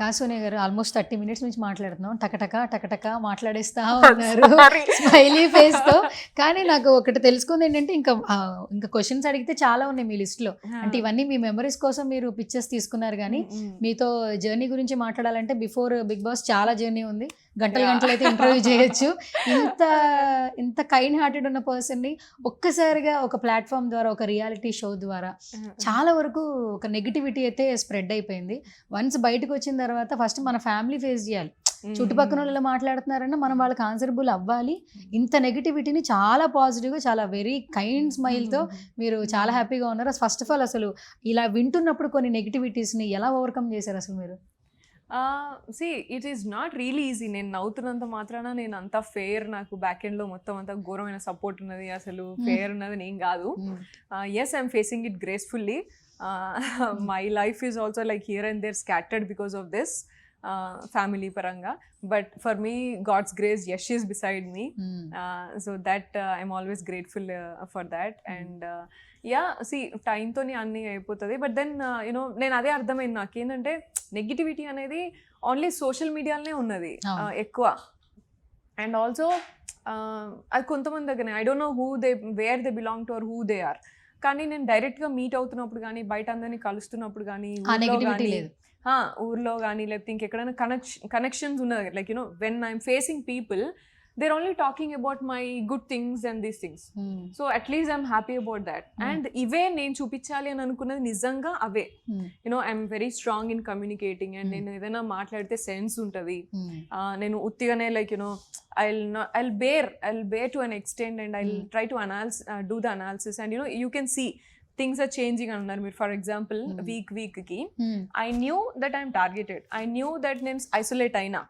కాసోనే గారు almost thirty minutes నుంచి మాట్లాడుతున్నాం. టకటక టకటక మాట్లాడేస్తా ఉన్నారు. స్మైలీ ఫేస్తో కానీ నాకు ఒకటి తెలుసుకుంది ఏంటంటే ఇంకా ఇంకా క్వశ్చన్స్ అడిగితే చాలా ఉన్నాయి మీ లిస్ట్లో. అంటే ఇవన్నీ మీ మెమరీస్ కోసం మీరు పిక్చర్స్ తీసుకున్నారు కానీ మీతో జర్నీ గురించి మాట్లాడాలంటే బిఫోర్ బిగ్ బాస్ చాలా జర్నీ ఉంది. గంటలు. గంటలు అయితే ఇంటర్వ్యూ చేయొచ్చు. ఇంత ఇంత కైండ్ హార్టెడ్ ఉన్న పర్సన్ని ఒక్కసారిగా ఒక ప్లాట్ఫామ్ ద్వారా ఒక రియాలిటీ షో ద్వారా చాలా వరకు ఒక నెగిటివిటీ అయితే స్ప్రెడ్ అయిపోయింది. వన్స్ బయటకు వచ్చిన తర్వాత ఫస్ట్ మన ఫ్యామిలీ ఫేస్ చేయాలి. చుట్టుపక్కల వాళ్ళు మాట్లాడుతున్నారన్నా మనం వాళ్ళకి ఆన్సరబుల్ అవ్వాలి. ఇంత నెగిటివిటీని చాలా పాజిటివ్గా చాలా వెరీ కైండ్ స్మైల్తో మీరు చాలా హ్యాపీగా ఉన్నారు? ఫస్ట్ ఆఫ్ ఆల్ అసలు ఇలా వింటున్నప్పుడు కొన్ని నెగిటివిటీస్ని ఎలా ఓవర్కమ్ చేశారు అసలు మీరు? See it is not really easy నేను నవ్వుతున్నంత మాత్రాన నేను అంత ఫేర్ నాకు బ్యాక్ ఎండ్లో మొత్తం అంత ఘోరమైన సపోర్ట్ ఉన్నది. అసలు ఫేర్ ఉన్నది నేను కాదు. Yes I'm facing it gracefully my life is also like here and there scattered because of this family పరంగా. But for me god's grace Yash is beside me so that I'm always grateful for that and yeah see టైంతో అన్నీ అయిపోతుంది. But then you know నేను అదే అర్థమైంది నాకు. ఏంటంటే negativity అనేది only social మీడియాలోనే ఉన్నది ఎక్కువ. అండ్ ఆల్సో అది కొంతమంది దగ్గర I don't know who they where they belong to or who they are కానీ నేను డైరెక్ట్గా మీట్ అవుతున్నప్పుడు కానీ బయట అందరినీ కలుస్తున్నప్పుడు కానీ ఊర్లో కానీ లేకపోతే ఇంకెక్కడైనా కనెక్షన్ కనెక్షన్స్ ఉన్నది like you know when I'm facing people there only talking about my good things and these things. So at least I'm happy about that and ఇవే నేను చూపించాలి అని అనుకున్నది నిజంగా అవే. You know I'm very strong in communicating and. నేను ఏదైనా మాట్లాడితే sense ఉంటుంది Hmm. నేను ఉత్తిగానే like you know I I bear I bear to an extent and I. Try to analyse do the analysis and you know you can see things are changing అన్నారు మీరు for example Hmm. Week వీక్కి Hmm. I knew that I'm targeted I knew that నేను isolate అయినా